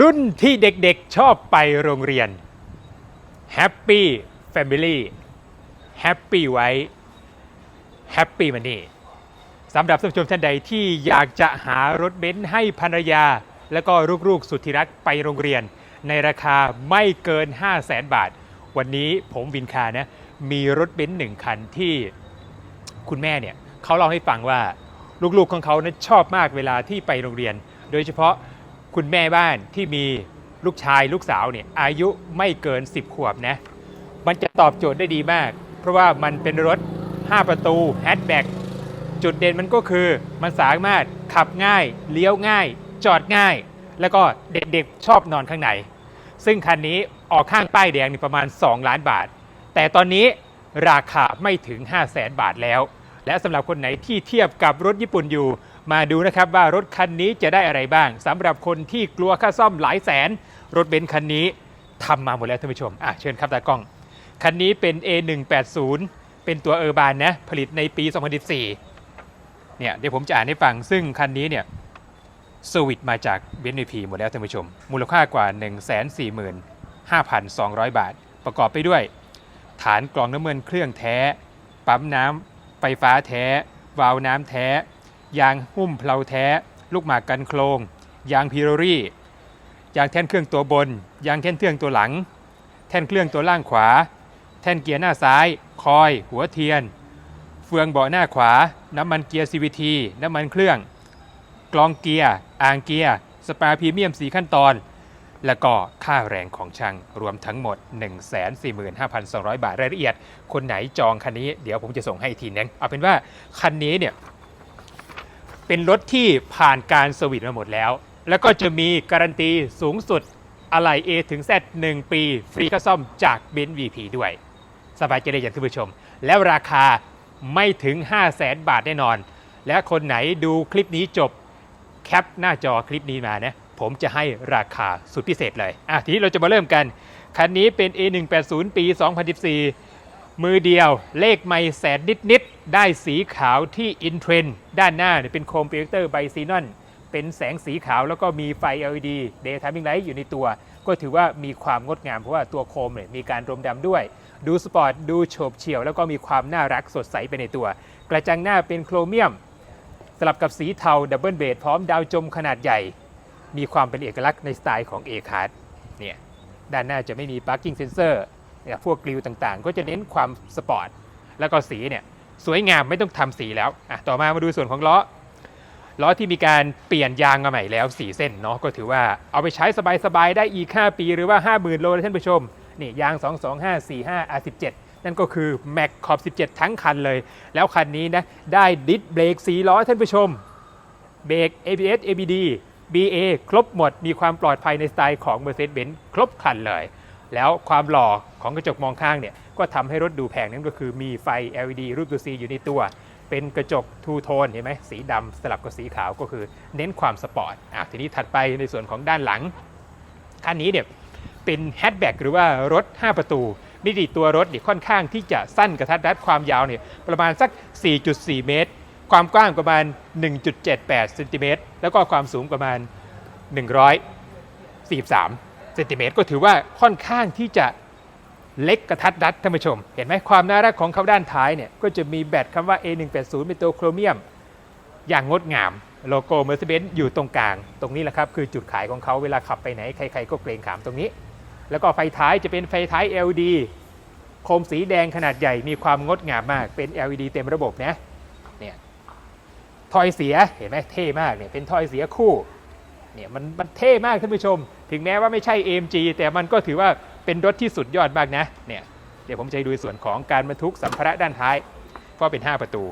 รุ่นที่เด็กๆชอบไปโรงเรียน Happy Family Happy ไว้ Happy Money สำหรับท่านผู้ชมท่านใดที่อยากจะหารถเบนซ์ให้ภรรยา และก็ลูกๆ สุดที่รักไปโรงเรียน ในราคาไม่เกิน 5 0 0แสนบาท วันนี้ผมวินคานะ มีรถเบนซ์หนึ่งคันที่คุณแม่เนี่ยเขาเล่าให้ฟังว่าลูกๆของเขานะชอบมากเวลาที่ไปโรงเรียน โดยเฉพาะ คุณแม่บ้านที่มีลูกชายลูกสาวเนี่ยอายุไม่เกิน 10 ขวบนะ มันจะตอบโจทย์ได้ดีมาก เพราะว่ามันเป็นรถ 5 ประตูแฮชแบ็กจุดเด่นมันก็คือมันสามารถขับง่าย เลี้ยวง่าย จอดง่าย แล้วก็เด็กๆชอบนอนข้างใน ซึ่งคันนี้ออกข้างป้ายแดงนี่ประมาณ 2 ล้านบาท แต่ตอนนี้ราคาไม่ถึง 5 0 0แสนบาทแล้ว และสำหรับคนไหนที่เทียบกับรถญี่ปุ่นอยู่ มาดูนะครับว่ารถคันนี้จะได้อะไรบ้างสำหรับคนที่กลัวค่าซ่อมหลายแสน รถเบนซ์คันนี้ทำมาหมดแล้วท่านผู้ชมอะเชิญครับตากล้อง คันนี้เป็น A180 เป็นตัวเออร์บานนะผลิตในปี 2014เนี่ยเดี๋ยวผมจะอ่านให้ฟังซึ่งคันนี้เนี่ยสวิตมาจากเบนซ์พีหมดแล้วท่านผู้ชม มูลค่ากว่า 145,200 บาท ประกอบไปด้วย ฐานกรองน้ำมันเครื่องแท้ ปั๊มน้ำไฟฟ้าแท้ วาล์วน้ำแท้ ยางหุ้มเพลาแท้ ลูกหมากกันโครง ยางพิโรรี่ยางแท่นเครื่องตัวบน ยางแท่นเครื่องตัวหลัง แท่นเครื่องตัวล่างขวา แท่นเกียร์หน้าซ้าย คอย หัวเทียน เฟืองเบาะหน้าขวา น้ำมันเกียร์ CVT น้ำมันเครื่อง กลองเกียร์ อ่างเกียร์ สปาพรีเมียม4ขั้นตอน แล้วก็ค่าแรงของช่างรวมทั้งหมด 145,200 บาทรายละเอียด คนไหนจองคันนี้เดี๋ยวผมจะส่งให้ทีนึงเอาเป็นว่าคันนี้เนี่ย เป็นรถที่ผ่านการสวิตมาหมดแล้ว แล้วก็จะมีการันตีสูงสุดอะไหล่ A ถึง Z 1 ปี ฟรีค่าซ่อมจากเบนซ์ VP ด้วย สบายใจได้อย่างท่านผู้ชม แล้วราคาไม่ถึง 5 0 0แสนบาทแน่นอน และคนไหนดูคลิปนี้จบแคปหน้าจอคลิปนี้มานะผมจะให้ราคาสุดพิเศษเลย อะ ทีนี้เราจะมาเริ่มกัน คันนี้เป็น A180 ปี 2014 มือเดียวเลขไม่แสนนิด ๆ ได้สีขาวที่อินเทรนด้านหน้าเป็นโคมโปรเจคเตอร์ไบซีนอน เป็นแสงสีขาวแล้วก็มีไฟ LED Day Timing Light อยู่ในตัว ก็ถือว่ามีความงดงามเพราะว่าตัวโคมเนี่ยมีการรมดำด้วย ดูสปอร์ต ดูโฉบเฉี่ยว แล้วก็มีความน่ารักสดใสไปในตัว กระจังหน้าเป็นโครเมียม สลับกับสีเทาดับเบิลเบดพร้อมดาวจมขนาดใหญ่ มีความเป็นเอกลักษณ์ในสไตล์ของ A c a r d เนี่ยด้านหน้าจะไม่มี parking sensor เนี่ย พวกกริวต่างๆ ก็จะเน้นความสปอร์ตแล้วก็สีเนี่ยสวยงามไม่ต้องทำสีแล้วอะต่อมามาดูส่วนของล้อล้อที่มีการเปลี่ยนยางมาใหม่แล้ว 4 เส้นเนาะก็ถือว่าเอาไปใช้สบายๆ ได้อีก 5 ปีหรือว่า 50,000 โลเลยท่านผู้ชม นี่ยาง 22545 R17 นั่นก็คือ Mac ขอบ 17 ทั้งคันเลย แล้วคันนี้นะ ได้ดิสเบรก4ล้อท่านผู้ชม เบรก ABS ABD BA ครบหมดมีความปลอดภัยในสไตล์ของ Mercedes-Benz ครบคันเลย แล้วความหล่อ ของกระจกมองข้างเนี่ยก็ทำให้รถดูแพงนั่นก็คือมีไฟ LED รูปตัว C อยู่ในตัว เป็นกระจกทูโทนเห็นไหมสีดำสลับกับสีขาวก็คือเน้นความสปอร์ตอะทีนี้ถัดไปในส่วนของด้านหลังคันนี้เนี่ยเป็นแฮชแบ็กหรือว่ารถ 5 ประตูมิติตัวรถเนี่ยค่อนข้างที่จะสั้นกระทัดรัดความยาวเนี่ยประมาณสัก 4.4 เมตร ความกว้างประมาณ 1.78เซนติเมตรแล้วก็ความสูงประมาณ 143เซนติเมตรก็ถือว่าค่อนข้างที่จะ เล็กกระทัดรัดท่านผู้ชม เห็นไหมความน่ารักของเขาด้านท้ายเนี่ยก็จะมีแบตคำว่า A180 เป็นตัวโครเมียม อย่างงดงาม โลโก้ Mercedes อยู่ตรงกลาง ตรงนี้แหละครับคือจุดขายของเขาเวลาขับไปไหนใครๆก็เกรงขามตรงนี้ แล้วก็ไฟท้ายจะเป็นไฟท้าย LED โคมสีแดงขนาดใหญ่มีความงดงามมากเป็น LED เต็มระบบนะเนี่ยทอยเสียเห็นไหมเท่มากเนี่ยเป็นทอยเสียคู่เนี่ยมันมันเท่มากท่านผู้ชม ถึงแม้ว่าไม่ใช่ AMG แต่มันก็ถือว่า เป็นรถที่สุดยอดมากนะเนี่ยเดี๋ยวผมจะให้ดูส่วนของการบรรทุกสัมภาระด้านท้ายก็เป็น 5 ประตู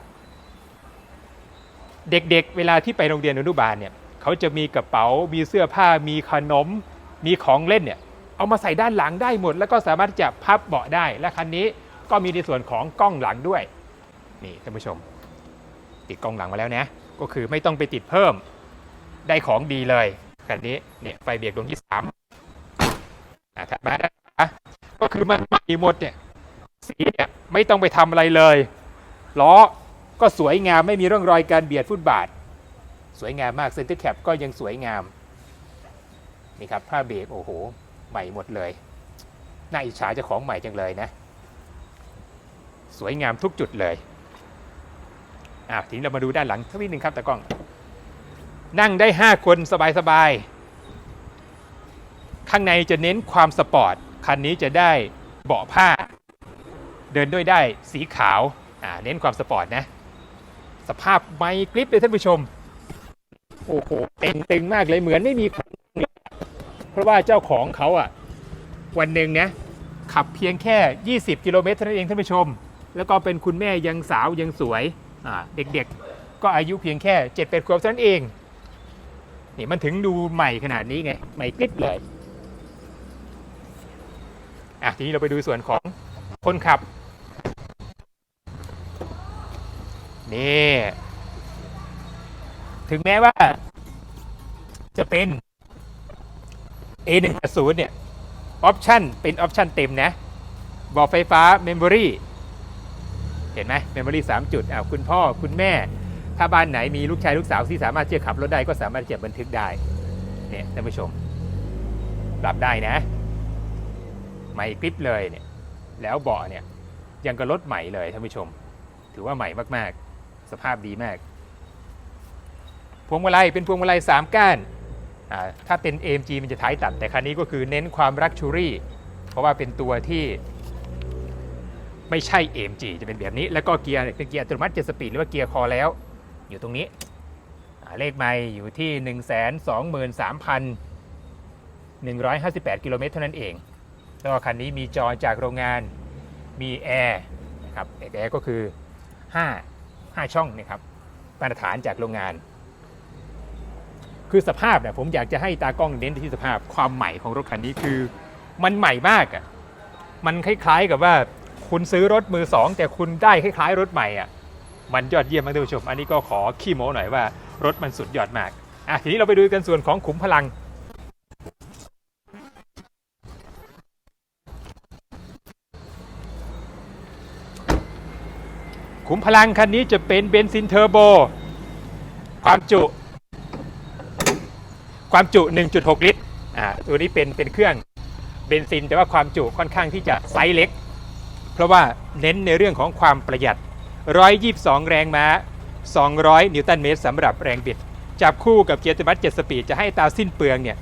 เด็กๆเวลาที่ไปโรงเรียนอนุบาลเนี่ยเขาจะมีกระเป๋ามีเสื้อผ้ามีขนม มีของเล่นเนี่ยเอามาใส่ด้านหลังได้หมด แล้วก็สามารถจะพับเบาะได้ และคันนี้ก็มีในส่วนของกล้องหลังด้วยนี่ท่านผู้ชม ติดกล้องหลังมาแล้วนะ ก็คือไม่ต้องไปติดเพิ่มได้ของดีเลยคันนี้เนี่ยไฟเบรกดวงที่สามถัดมาด้าน คือมันใหม่หมดเนี่ยสีเนี่ยไม่ต้องไปทำอะไรเลยล้อก็สวยงามไม่มีร่องรอยการเบียดฟุตบาท สวยงามมากเซนเตอร์แคปก็ยังสวยงามนี่ครับผ้าเบรกโอ้โห ใหม่หมดเลยน่าอิจฉาเจ้าของใหม่จังเลยนะ สวยงามทุกจุดเลยอะทีนี้เรามาดูด้านหลังสักนิดหนึ่งครับตากล้อง นั่งได้ 5 คนสบายๆ ข้างในจะเน้นความสปอร์ต คันนี้จะได้เบาะผ้า เดินด้วยได้สีขาวเน้นความสปอร์ตนะ สภาพไมค์กริปเลยท่านผู้ชม โอ้โหเต็งตึงมากเลยเหมือนไม่มีเพราะว่าเจ้าของเขาอะ วันหนึ่งนะขับเพียงแค่ 20 กิโลเมตรเท่านั้นเองท่านผู้ชม แล้วก็เป็นคุณแม่ยังสาวยังสวยเด็กๆ ก็อายุเพียงแค่7จ็ดแปดขวบเท่านั้นเองนี่มันถึงดูใหม่ขนาดนี้ไง ใหม่กริบเลย อะทีนี้เราไปดูส่วนของคนขับ นี่ถึงแม้ว่าจะเป็น A180 เนี่ยออปชันเป็นออปชันเต็มนะ บอกไฟฟ้าเมมโมรีเห็นไหมเมมโมรี3จุดอ้าวคุณพ่อคุณแม่ ถ้าบ้านไหนมีลูกชายลูกสาวที่สามารถที่จะขับรถได้ก็สามารถจะบันทึกได้ เนี่ยท่านผู้ชม ปรับได้นะ ใหม่กริปเลยเนี่ยแล้วเบาะเนี่ยยังกับรถใหม่เลยท่านผู้ชม ถือว่าใหม่มากๆ สภาพดีมากพวงมาลัยเป็นพวงมาลัย3ก้านอ่าถ้าเป็น AMG มันจะท้ายตัด แต่คันนี้ก็คือเน้นความรักชูรี่ เพราะว่าเป็นตัวที่ไม่ใช่ AMG จะเป็นแบบนี้ แล้วก็เกียร์เป็นเกียร์อัตโนมัติ7สปีดหรือว่าเกียร์คอแล้ว อยู่ตรงนี้เลขไม่อยู่ที่ 123,158 กิโลเมตรเท่านั้นเอง แล้วคันนี้มีจอจากโรงงาน มีแอร์นะครับแอร์ก็คือ 5 5 ช่องนะครับมาตรฐานจากโรงงาน คือสภาพเนี่ยผมอยากจะให้ตากล้องเน้นที่สภาพความใหม่ของรถคันนี้คือมันใหม่มากอะ่ะมันคล้ายๆกับว่าคุณซื้อรถมือสองแต่คุณได้คล้ายๆรถใหม่อะมันยอดเยี่ยมมากท่านผู้ชม อันนี้ก็ขอขี้โม้หน่อยว่ารถมันสุดยอดมากอะทีนี้เราไปดูกันส่วนของขุมพลัง ขุมพลังคันนี้จะเป็นเบนซินเทอร์โบ ความจุ ความจุ 1.6 ลิตร อ่า ตัวนี้เป็นเป็นเครื่องเบนซิน แต่ว่าความจุค่อนข้างที่จะไซส์เล็ก เพราะว่าเน้นในเรื่องของความประหยัด 122 แรงม้า 200 นิวตันเมตรสำหรับแรงบิด จับคู่กับเกียร์อัตโนมัติ7สปีดจะให้ตาสิ้นเปลืองเนี่ย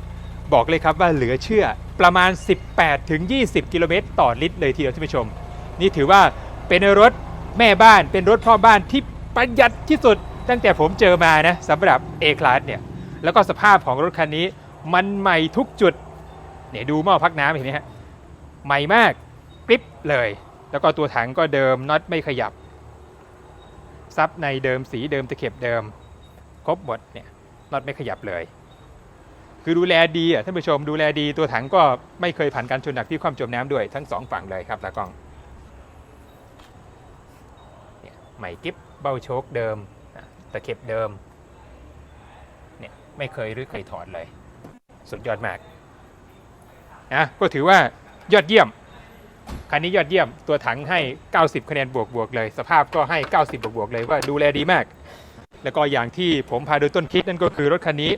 บอกเลยครับว่าเหลือเชื่อประมาณ 18ถึง20 กิโลเมตรต่อลิตรเลยทีเดียวท่านผู้ชม นี่ถือว่าเป็นรถ แม่บ้านเป็นรถพ่อบ้านที่ประหยัดที่สุด ตั้งแต่ผมเจอมานะสำหรับ A-Class เนี่ยแล้วก็สภาพของรถคันนี้มันใหม่ทุกจุดเนี่ยดูหม้อพักน้ำเห็นไหมฮะใหม่มากกริปเลย แล้วก็ตัวถังก็เดิมน็อตไม่ขยับ ซับในเดิมสีเดิมตะเข็บเดิม ครบหมดเนี่ยน็อตไม่ขยับเลย คือดูแลดีอะท่านผู้ชมดูแลดีตัวถังก็ไม่เคยผ่านการชนหนักที่ความจมน้ำด้วยทั้งสองฝั่งเลยครับตากล้องเนี่ย ใหม่กิฟเบ้าโชคเดิมตะเข็บเดิมเนี่ยไม่เคยรื้อเคยถอดเลย สุดยอดมากนะก็ถือว่ายอดเยี่ยมคันนี้ยอดเยี่ยมตัวถังให้ 90 คะแนนบวกบวกเลย สภาพก็ให้ 90 บวกบวกเลยว่าดูแลดีมาก แล้วก็อย่างที่ผมพาดูต้นคิดนั่นก็คือรถคันนี้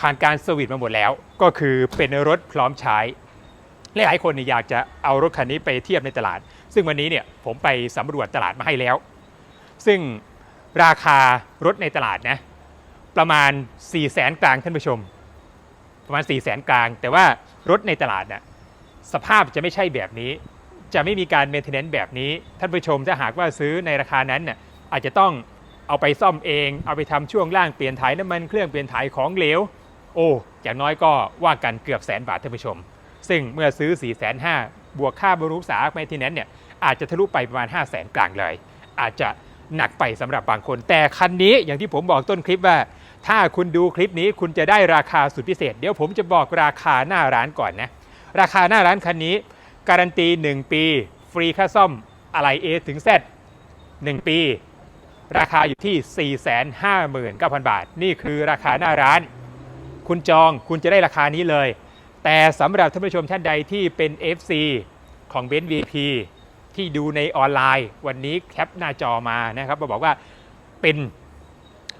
ผ่านการเซอร์วิสมาหมดแล้ว ก็คือเป็นรถพร้อมใช้ หลายคนเนี่ยอยากจะเอารถคันนี้ไปเทียบในตลาด ซึ่งวันนี้เนี่ยผมไปสำรวจตลาดมาให้แล้ว ซึ่งราคารถในตลาดนะประมาณ 4 0 0แสนกลางท่านผู้ชม ประมาณ 4 0 0แสนกลาง แต่ว่ารถในตลาดน่ะสภาพจะไม่ใช่แบบนี้ จะไม่มีการเมนเทนเนนต์แบบนี้ ท่านผู้ชมถ้าหากว่าซื้อในราคานั้นน่ะอาจจะต้องเอาไปซ่อมเอง เอาไปทำช่วงล่างเปลี่ยนถ่ายน้ำมันเครื่องเปลี่ยนถ่ายของเหลว โอ้อย่างน้อยก็ว่ากันเกือบแสนบาทท่านผู้ชม ซึ่งเมื่อซื้อ4 5 0 0 0 บวกค่าบรุงรักษาเมเทนเนนต์เนี่ยอาจจะทะลุไปประมาณ 5 0 0 0 0 0กลางเลย อาจจะหนักไปสำหรับบางคน แต่คันนี้อย่างที่ผมบอกต้นคลิปว่า ถ้าคุณดูคลิปนี้คุณจะได้ราคาสุดพิเศษ เดี๋ยวผมจะบอกราคาหน้าร้านก่อนนะ ราคาหน้าร้านคันนี้ การันตี 1 ปี ฟรีค่าซ่อมอะไร A ถึง Z 1 ปี ราคาอยู่ที่ 459,000 บาท นี่คือราคาหน้าร้าน คุณจองคุณจะได้ราคานี้เลย แต่สำหรับท่านผู้ชมท่านใดที่เป็น FC ของ b e n VP ที่ดูในออนไลน์ วันนี้แคปหน้าจอมานะครับมาบอกว่าเป็น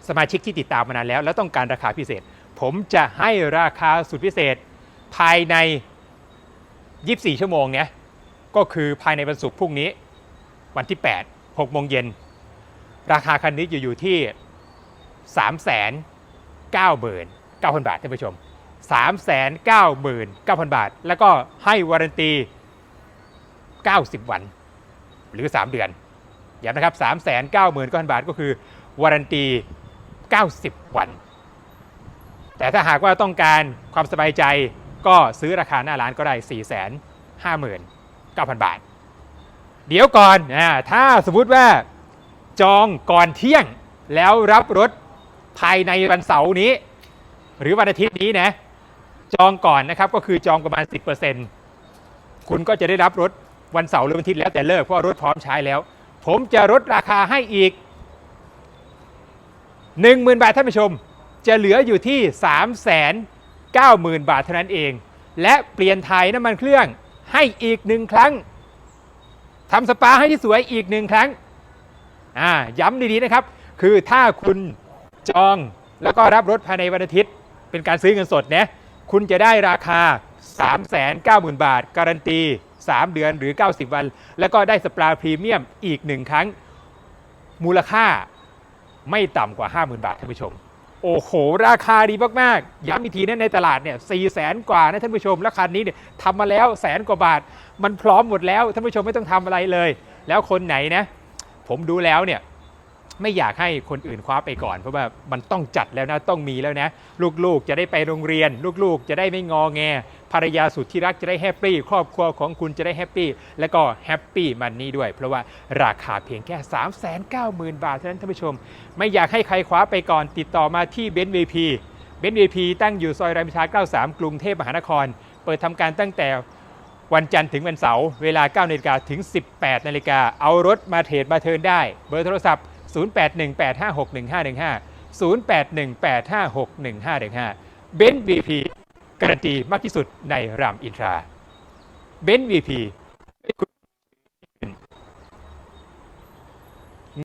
สมาชิกที่ติดตามมานานแล้ว แล้วต้องการราคาพิเศษ ผมจะให้ราคาสุดพิเศษ ภายใน 24 ชั่วโมงเนี้ยก็คือภายในวันศุกร์พรุ่งนี้ วันที่ 8 6โมงเย็น ราคาคันนี้อยู่อยู่ที่ 3 9 9 0 0 0 บาทท่านผู้ชม 3 9 9 0 0 0 บาท แล้วก็ให้วารันตี 90 วัน หรือ 3 เดือนย้ำนะครับ 3 9 9 0 0 0 บาทก็คือวารันตี 90 วัน แต่ถ้าหากว่าต้องการความสบายใจก็ซื้อราคาหน้าร้านก็ได้ 4 5 9 0 0 0 บาท เดี๋ยวก่อนอาถ้าสมมุติว่าจองก่อนเที่ยงแล้วรับรถภายในวันเสาร์นี้ หรือวันอาทิตย์นี้นะ จองก่อนนะครับก็คือจองประมาณ 10%คุณก็จะได้รับรถวันเสาร์หรือวันอาทิตย์แล้วแต่เลิกเพราะว่ารถพร้อมใช้แล้ว ผมจะลดราคาให้อีก 10,000 บาทท่านผู้ชม จะเหลืออยู่ที่ 390,000 บาทเท่านั้นเอง และเปลี่ยนไทยน้ำมันเครื่องให้อีกหนึ่งครั้งทำสปาให้ที่สวยอีกหนึ่งครั้งอ่าย้ำดีๆนะครับ คือถ้าคุณจองแล้วก็รับรถภายในวันอาทิตย์ เป็นการซื้อเงินสดนะ คุณจะได้ราคา 390,000 บาท การันตี 3 เดือนหรือ 90 วัน แล้วก็ได้สปาพรีเมียมอีกหนึ่งครั้ง มูลค่าไม่ต่ำกว่า 50,000 บาทท่านผู้ชม โอ้โห ราคาดีมาก ๆ ย้ำอีกทีนะในตลาดเนี่ยสี่แสนกว่านะท่านผู้ชมแล้วคันนี้เนี่ยทำมาแล้วแสนกว่าบาท มันพร้อมหมดแล้วท่านผู้ชมไม่ต้องทำอะไรเลย แล้วคนไหนนะ ผมดูแล้วเนี่ย ไม่อยากให้คนอื่นคว้าไปก่อน เพราะว่ามันต้องจัดแล้วนะต้องมีแล้วนะ ลูกๆจะได้ไปโรงเรียน ลูกๆจะได้ไม่งอแงภรรยาสุดที่รักจะได้แฮปปี้ครอบครัวของคุณจะได้แฮปปี้และก็แฮปปี้มันนี่ด้วย เพราะว่าราคาเพียงแค่ 3 9 0 0 0 0 บาทเท่านั้นท่านผู้ชม ไม่อยากให้ใครคว้าไปก่อนติดต่อมาที่เบนซ์วีพีเบนซ์วีพีตั้งอยู่ซอยรามอินทรา 93 กรุงเทพมหานคร เปิดทำการตั้งแต่วันจันทร์ถึงวันเสาร์เวลา9นาฬิกาถึง 18นาฬิกาเอารถมาเทรดมาเทินได้ เบอร์โทรศัพท์ 0818561515 0818561515 เบนซ์บีพีการันตีมากที่สุดในรามอินทราเบนซ์บีพี